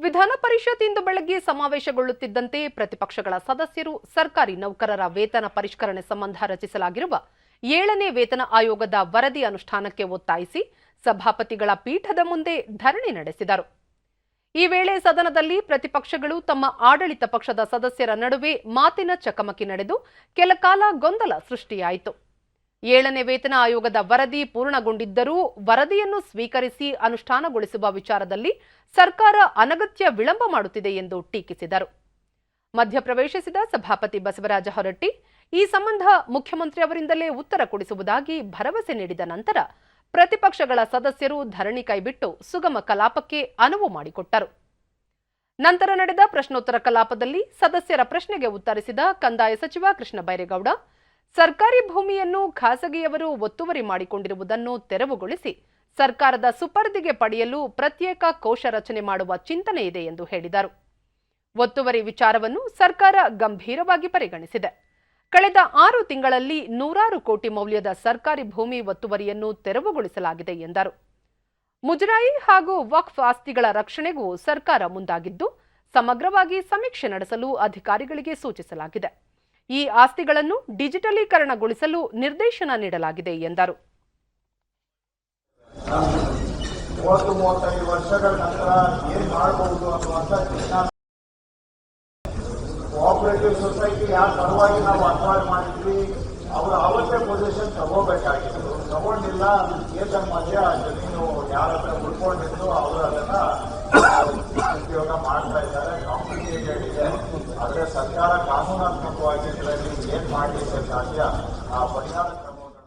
ವಿಧಾನ ಪರಿಷತ್ ಇಂದು ಬೆಳಗ್ಗೆ ಸಮಾವೇಶಗೊಳ್ಳುತ್ತಿದ್ದಂತೆ ಪ್ರತಿಪಕ್ಷಗಳ ಸದಸ್ಯರು, ಸರ್ಕಾರಿ ನೌಕರರ ವೇತನ ಪರಿಷ್ಕರಣೆ ಸಂಬಂಧ ರಚಿಸಲಾಗಿರುವ ಏಳನೇ ವೇತನ ಆಯೋಗದ ವರದಿ ಅನುಷ್ಠಾನಕ್ಕೆ ಒತ್ತಾಯಿಸಿ ಸಭಾಪತಿಗಳ ಪೀಠದ ಮುಂದೆ ಧರಣಿ ನಡೆಸಿದರು. ಈ ವೇಳೆ ಸದನದಲ್ಲಿ ಪ್ರತಿಪಕ್ಷಗಳು ತಮ್ಮ ಆಡಳಿತ ಪಕ್ಷದ ಸದಸ್ಯರ ನಡುವೆ ಮಾತಿನ ಚಕಮಕಿ ನಡೆದು ಕೆಲಕಾಲ ಗೊಂದಲ ಸೃಷ್ಟಿಯಾಯಿತು. ಏಳನೇ ವೇತನ ಆಯೋಗದ ವರದಿ ಪೂರ್ಣಗೊಂಡಿದ್ದರೂ ವರದಿಯನ್ನು ಸ್ವೀಕರಿಸಿ ಅನುಷ್ಠಾನಗೊಳಿಸುವ ವಿಚಾರದಲ್ಲಿ ಸರ್ಕಾರ ಅನಗತ್ಯ ವಿಳಂಬ ಮಾಡುತ್ತಿದೆ ಎಂದು ಟೀಕಿಸಿದರು. ಮಧ್ಯಪ್ರವೇಶಿಸಿದ ಸಭಾಪತಿ ಬಸವರಾಜ ಹೊರಟ್ಟಿ, ಈ ಸಂಬಂಧ ಮುಖ್ಯಮಂತ್ರಿ ಅವರಿಂದಲೇ ಉತ್ತರ ಕೊಡಿಸುವುದಾಗಿ ಭರವಸೆ ನೀಡಿದ ನಂತರ ಪ್ರತಿಪಕ್ಷಗಳ ಸದಸ್ಯರು ಧರಣಿ ಕೈಬಿಟ್ಟು ಸುಗಮ ಕಲಾಪಕ್ಕೆ ಅನುವು ಮಾಡಿಕೊಟ್ಟರು. ನಂತರ ನಡೆದ ಪ್ರಶ್ನೋತ್ತರ ಕಲಾಪದಲ್ಲಿ ಸದಸ್ಯರ ಪ್ರಶ್ನೆಗೆ ಉತ್ತರಿಸಿದ ಕಂದಾಯ ಸಚಿವ ಕೃಷ್ಣ ಬೈರೇಗೌಡ ಸರ್ಕಾರಿ ಭೂಮಿಯನ್ನು ಖಾಸಗಿಯವರು ಒತ್ತುವರಿ ಮಾಡಿಕೊಂಡಿರುವುದನ್ನು ತೆರವುಗೊಳಿಸಿ ಸರ್ಕಾರದ ಸುಪರ್ದಿಗೆ ಪಡೆಯಲು ಪ್ರತ್ಯೇಕ ಕೋಶ ರಚನೆ ಮಾಡುವ ಚಿಂತನೆ ಇದೆ ಎಂದು ಹೇಳಿದರು. ಒತ್ತುವರಿ ವಿಚಾರವನ್ನು ಸರ್ಕಾರ ಗಂಭೀರವಾಗಿ ಪರಿಗಣಿಸಿದೆ. ಕಳೆದ ಆರು ತಿಂಗಳಲ್ಲಿ ನೂರಾರು ಕೋಟಿ ಮೌಲ್ಯದ ಸರ್ಕಾರಿ ಭೂಮಿ ಒತ್ತುವರಿಯನ್ನು ತೆರವುಗೊಳಿಸಲಾಗಿದೆ ಎಂದರು. ಮುಜರಾಯಿ ಹಾಗೂ ವಕ್ಫ್ ಆಸ್ತಿಗಳ ರಕ್ಷಣೆಗೂ ಸರ್ಕಾರ ಮುಂದಾಗಿದ್ದು, ಸಮಗ್ರವಾಗಿ ಸಮೀಕ್ಷೆ ನಡೆಸಲು ಅಧಿಕಾರಿಗಳಿಗೆ ಸೂಚಿಸಲಾಗಿದೆ. ಈ ಆಸ್ತಿಗಳನ್ನು ಡಿಜಿಟಲೀಕರಣಗೊಳಿಸಲು ನಿರ್ದೇಶನ ನೀಡಲಾಗಿದೆ ಎಂದರು. ಕೋಆಪರೇಟಿವ್ ಸೊಸೈಟಿ ಯಾರ ಪರವಾಗಿ ನಾವು ಅಕ್ವೈರ್ ಮಾಡಿದ್ವಿ. ಅವರು ಅವತ್ತೇ ಪೊಸಿಷನ್ ತಗೋಬೇಕಾಗಿತ್ತು. ತಗೊಂಡಿಲ್ಲ ಏತನ್ ಮಧ್ಯ ಜಮೀನು ಯಾರ ಹತ್ರ ಉಳ್ಕೊಂಡಿದ್ದು ಅವರು ಅದನ್ನ ಉಪಯೋಗ ಮಾಡ್ತಾ ಇದ್ದಾರೆ. ಕಾಂಪ್ಲಿಕೇಟೆಡ್ ಇದೆ ಆದ್ರೆ ಸರ್ಕಾರ ಕಾನೂನಾತ್ಮಕವಾಗಿ ಇದರಲ್ಲಿ ಏನ್ ಮಾಡಲಿಕ್ಕೆ ಸಾಧ್ಯ ಆ